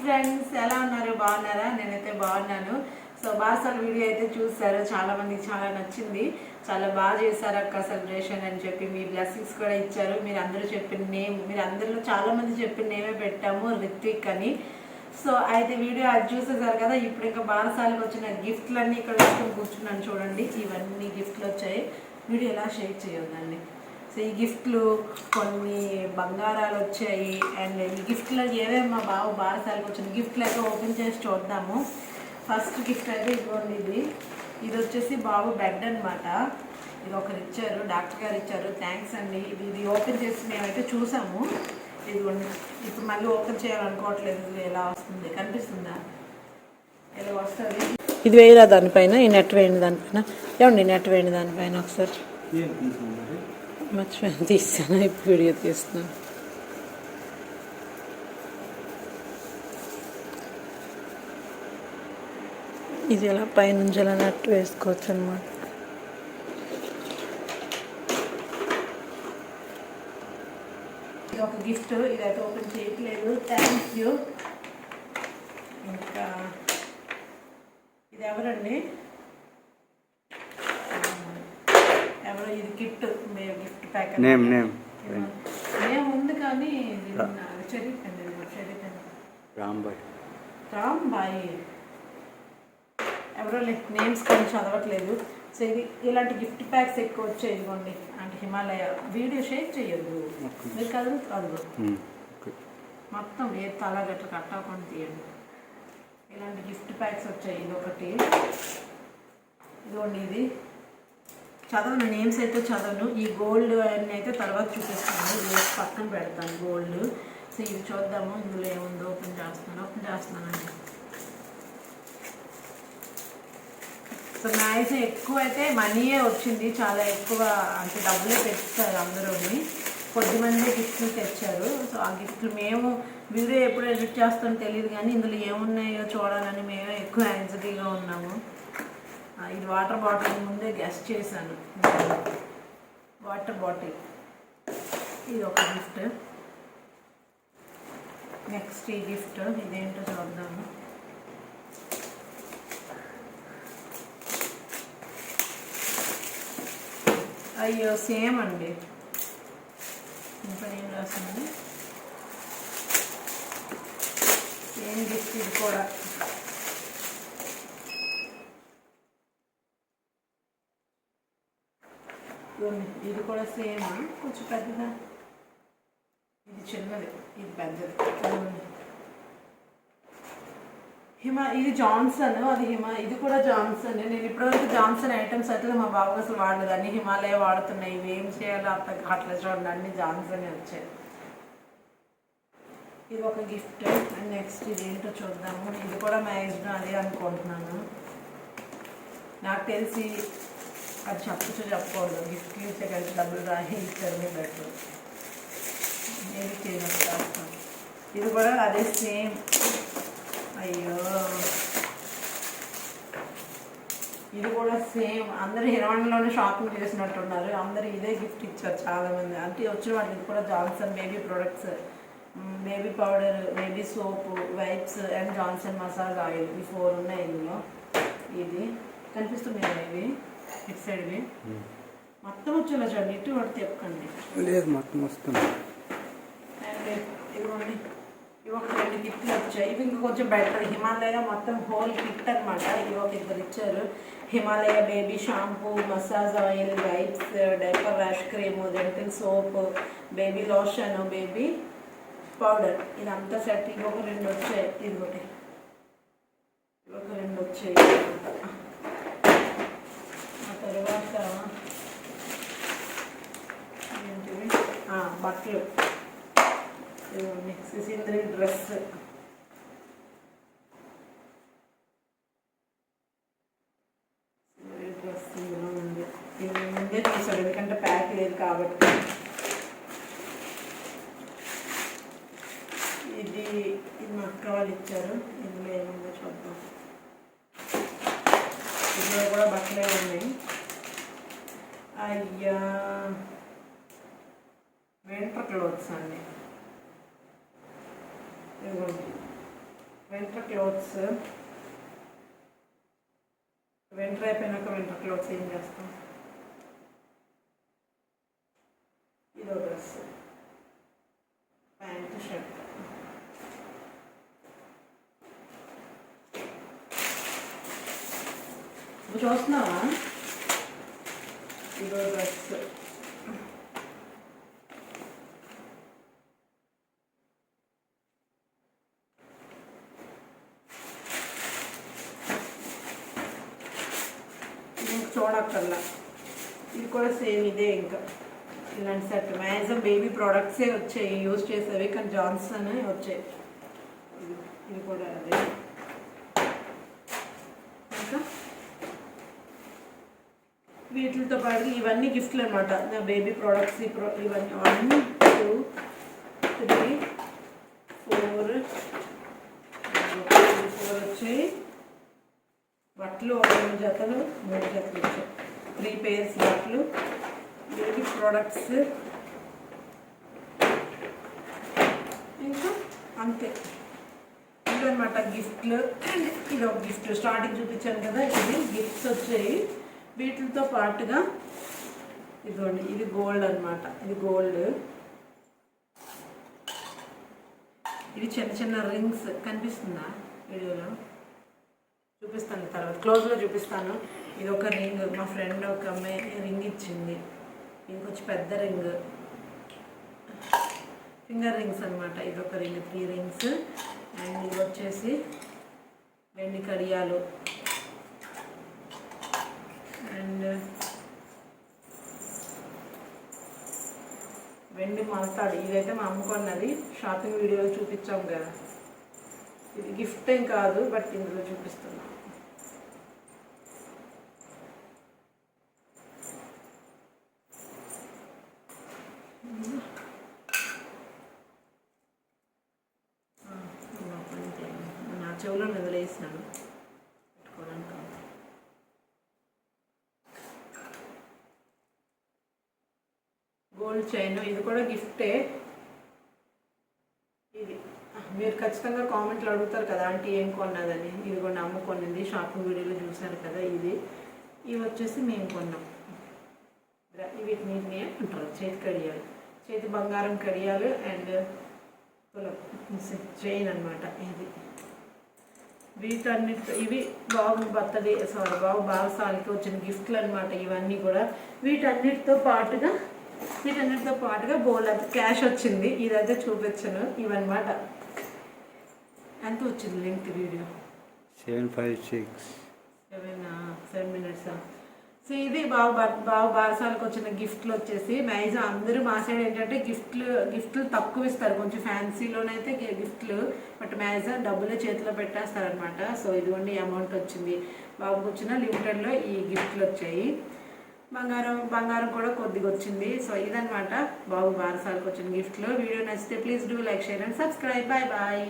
Friends ఎలా ఉన్నారు? బాగున్నారా? నేనైతే బాగున్నాను. సో బార్సల్ వీడియో అయితే చూసారు చాలా మందికి చాలా నచ్చింది. చాలా బాగా చేశారు అక్క సెలబ్రేషన్ అని చెప్పి మీ బ్లెస్సింగ్స్ కూడా ఇచ్చారు. మీరు అందరూ చెప్పిన నేమ్ మీరు అందరిలో చాలా మంది చెప్పిన నేమే పెట్టాము రిత్విక్ అని. సో అయితే వీడియో అది చూసేసారు కదా ఇప్పుడు ఇంకా బారసాలకు వచ్చిన గిఫ్ట్లన్నీ ఇక్కడ కూర్చున్నాను చూడండి. ఇవన్నీ గిఫ్ట్లు వచ్చాయి. వీడియో ఎలా షేర్ చేయొద్దండి సో ఈ గిఫ్ట్లు కొన్ని బంగారాలు వచ్చాయి. అండ్ ఈ గిఫ్ట్లో ఏవేమి మా బావ బారసాలకు వచ్చిన గిఫ్ట్లు అయితే ఓపెన్ చేసి చూద్దాము. ఫస్ట్ గిఫ్ట్ అయితే ఇదిగోండి ఇది. ఇది వచ్చేసి బాబు బెడ్ అన్నమాట. ఇది ఒకరు ఇచ్చారు డాక్టర్ గారు ఇచ్చారు. థ్యాంక్స్ అండి. ఇది ఇది ఓపెన్ చేసి మేమైతే చూసాము. ఇదిగోండి. ఇప్పుడు మళ్ళీ ఓపెన్ చేయాలనుకోవట్లేదు. ఇది ఎలా వస్తుంది? కనిపిస్తుందా? ఎలా వస్తుంది? ఇది వేయరా దానిపైన? ఈ నెట్ వేయండి దానిపైన. ఏమండి నెట్ వేయండి దానిపైన ఒకసారి? మర్చిపోయాను తీస్తాను ఇప్పుడు వీడియో తీస్తున్నాను ఇది ఎలా పైనుంచి ఎలా నట్టు వేసుకోవచ్చు అనమాట ఇది ఒక గిఫ్ట్ ఇదైతే ఓపెన్ చేయట్లేదు థ్యాంక్ యూ ఇంకా ఇది ఎవరండి ఎవరో ఇది గిఫ్ట్ నేమ్ నేమ్. ఉంది కానీ రాంబాయ్. రామ్ బాయ్ ఎవరో నేమ్స్ కానీ చదవట్లేదు. సో ఇది ఇలాంటి గిఫ్ట్ ప్యాక్స్ ఎక్కువ వచ్చాయి అంటే హిమాలయ. వీడియో షేర్ చేయొద్దు మీరు కదలు కాదు ఓకే. మొత్తం ఏ తల గట్ల కట్టకుండా తీయండి. ఇలాంటి గిఫ్ట్ ప్యాక్స్ వచ్చాయి ఇది ఒకటి ఇదిగోండి ఇది. చదవను నేమ్స్ అయితే చదవను. ఈ గోల్డ్ అన్ని అయితే తర్వాత చూపిస్తాను. పక్కన పెడతాను గోల్డ్. సో ఇది చూద్దాము ఇందులో ఏముందో ఓపెన్ చేస్తున్నాను. ఓపెన్ చేస్తున్నానండి. సో మ్యాక్సిమం ఎక్కువ అయితే మనీయే వచ్చింది. చాలా ఎక్కువ అంటే డబ్బులే తెచ్చారు అందరూని. కొద్దిమంది గిఫ్ట్లు తెచ్చారు. సో ఆ గిఫ్ట్లు మేము వీడియో ఎప్పుడు ఎడిట్ చేస్తామో తెలియదు కానీ ఇందులో ఏమున్నాయో చూడాలని మేమే ఎక్కువ యాంగ్జైటీగా ఉన్నాము. ఇది వాటర్ బాటిల్ ముందే గెస్ట్ చేశాను. వాటర్ బాటిల్ ఇది ఒక గిఫ్ట్ నెక్స్ట్ ఈ గిఫ్ట్ ఇదేంటో చూద్దాము. అయ్యో సేమ్ అండి. ఇంకా ఏం రాసింది? సేమ్ గిఫ్ట్ ఇది కూడా. ఇది కూడా సేమ్. కొంచెం పెద్దదా? ఇది చిన్నది ఇది పెద్దది. హిమ ఇది జాన్సన్ అది హిమ ఇది కూడా జాన్సన్. నేను ఇప్పటివరకు జాన్సన్ ఐటమ్స్ అయితే మా బాబు అసలు వాడలేదు. అన్ని హిమాలయ వాడుతున్నాయి. ఇవి ఏం చేయాలో అంత అట్లా చూడండి. అన్ని జాన్సన్ వచ్చాయి. ఇది ఒక గిఫ్ట్. అండ్ నెక్స్ట్ ఇది ఏంటో చూద్దాము. ఇది కూడా మ్యాక్సిమం అదే అనుకుంటున్నాను. నాకు తెలిసి అది చెప్పచ్చు చెప్పకూడదు గిఫ్ట్ ఇచ్చే కలిసి డబ్బులు రాయి ఇచ్చారు మీ బెటర్ ఏది చేస్తాను ఇది కూడా అదే సేమ్ అయ్యో ఇది కూడా సేమ్ అందరూ హిరవణలోనే షాపింగ్ చేసినట్టున్నారు అందరూ ఇదే గిఫ్ట్ ఇచ్చారు చాలామంది అంటే వచ్చిన వాళ్ళు ఇది కూడా Johnson baby products baby powder baby soap wipes and Johnson massage oil ఈ ఫోర్ ఉన్నాయి ఇందులో ఇది కనిపిస్తుంది ఇవి సైడ్వి మొత్తం వచ్చేలా చూడండి. ఇటు పడితే చెప్పకండి. లేదు మొత్తం వస్తుంది. ఇదిగోండి. ఇవి ఒక రెండు గిఫ్ట్లు వచ్చాయి. ఇవి ఇంకా కొంచెం బెటర్ హిమాలయ మొత్తం హోల్ కిట్ అనమాట ఇవి ఒక ఇద్దరు ఇచ్చారు. Himalaya baby shampoo massage oil wipes diaper rash cream dental soap baby lotion baby powder ఇదంతా సెట్ ఇవి ఒక రెండు వచ్చాయి. ఇది ఒకటి ఇవి ఒక రెండు వచ్చాయి. ఏంటివి బట్టలు. ఇదిగోండి సిసింద్రి డ్రెస్. డ్రెస్ ఉంది ఇది ముందే తీసాడు ఎందుకంటే ప్యాక్ లేదు కాబట్టి. ఇది ఇది మా అక్క వాళ్ళు ఇచ్చారు. ఇందులో ఏముందో చూద్దాం. ఇందులో కూడా బట్టలే ఉన్నాయి. అయ్యా. వింటర్ క్లోత్స్ అండి. ఇదిగోండి వెంటర్ క్లోత్స్. వెంటర్ అయిపోయినాక వెంటర్ క్లోత్స్ ఏం చేస్తాం? ఇదో డ్రెస్. Pant shirt. చూస్తున్నావా? ఇదో డ్రెస్ ఇంక చూడక్కర్లా ఇది కూడా సేమ్ ఇదే ఇంకా ఇలాంటి సెట్ మ్యాక్సిమం బేబీ ప్రోడక్ట్సే వచ్చాయి యూజ్ చేసేవి కానీ జాన్సన్ వచ్చాయి ఇది- ఇది కూడా అదే ఇంకా వీటితో పాటు ఇవన్నీ గిఫ్ట్లు అనమాట నా బేబీ ప్రోడక్ట్స్ ఈ ప్రో ఇవన్నీ one two three four four వచ్చాయి. బట్టలు ఒక రెండు జతలు మూడు జతలు వచ్చాయి. త్రీ పేర్స్ బట్టలు బేబీ ప్రోడక్ట్స్ ఇంకా అంతే. ఇదనమాట గిఫ్ట్లు. ఇది ఒక గిఫ్ట్. స్టార్టింగ్ చూపించాను కదా ఇది గిఫ్ట్స్ వచ్చాయి. వీటితో పాటుగా ఇదిగోండి ఇది గోల్డ్ అన్నమాట. ఇది గోల్డ్ ఇది చిన్న చిన్న రింగ్స్ కనిపిస్తుందా వీడియోలో? చూపిస్తాను తర్వాత. క్లోజ్లో చూపిస్తాను. ఇది ఒక రింగ్ మా ఫ్రెండ్ ఒక అమ్మాయి రింగ్ ఇచ్చింది. ఇంకొచ్చి పెద్ద రింగ్ ఫింగర్ రింగ్స్ అనమాట ఇది ఒక రింగ్ త్రీ రింగ్స్ అండ్ ఇది వచ్చేసి వెండి కడియాలు. అండ్ వెండి మల్తాడు ఇదైతే మా అమ్ముకున్నది షాపింగ్ వీడియోలో చూపించాం కదా. ఇది గిఫ్ట్ ఏం కాదు బట్ ఇందులో చూపిస్తున్నాం. అంతే. నా చెవులో వదిలేసినాను కాదు. గోల్డ్ చైన్ ఇది కూడా గిఫ్టే. ఇది. మీరు ఖచ్చితంగా కామెంట్లు అడుగుతారు కదా ఆంటీ ఏం కొన్నదని? ఇది కూడా అమ్మ కొన్నింది షాపింగ్ వీడియోలో చూసారు కదా ఇది. ఇవి వచ్చేసి మేము కొన్నాం. వీటిని అంటారు చేతి కడియాలు. చేతి బంగారం కడియాలు అండ్ తులం చైన్ అనమాట ఇది. వీటన్నిటి ఇవి బాబు బర్త్డే సారీ బాబు బాలసాలకి వచ్చిన గిఫ్ట్లు అనమాట ఇవన్నీ కూడా. వీటన్నిటితో పాటుగా వీటన్నిటితో పాటుగా బోల్ అయితే క్యాష్ వచ్చింది. ఇదైతే చూపించను. ఇవన్నమాట. ఎంత వచ్చింది link video? Seven five six. Seven seven minutes so ఇది బాబు బాబు బారసాలకు వచ్చిన గిఫ్ట్లు వచ్చేసి మ్యాక్సిమం అందరూ మా సైడ్ ఏంటంటే గిఫ్ట్లు గిఫ్ట్లు తక్కువ ఇస్తారు. కొంచెం ఫ్యాన్సీలోనైతే గిఫ్ట్లు బట్ మ్యాక్సిమం డబ్బులే చేతిలో పెట్టేస్తారనమాట సో ఇదిగోండి అమౌంట్ వచ్చింది. బాబుకి వచ్చిన లిమిటెడ్లో ఈ గిఫ్ట్లు వచ్చాయి. బంగారం బంగారం కూడా కొద్దిగా వచ్చింది. సో ఇదనమాట బాబు బారసాలకు వచ్చిన గిఫ్ట్లో. వీడియో నచ్చితే please do like share and subscribe. Bye bye.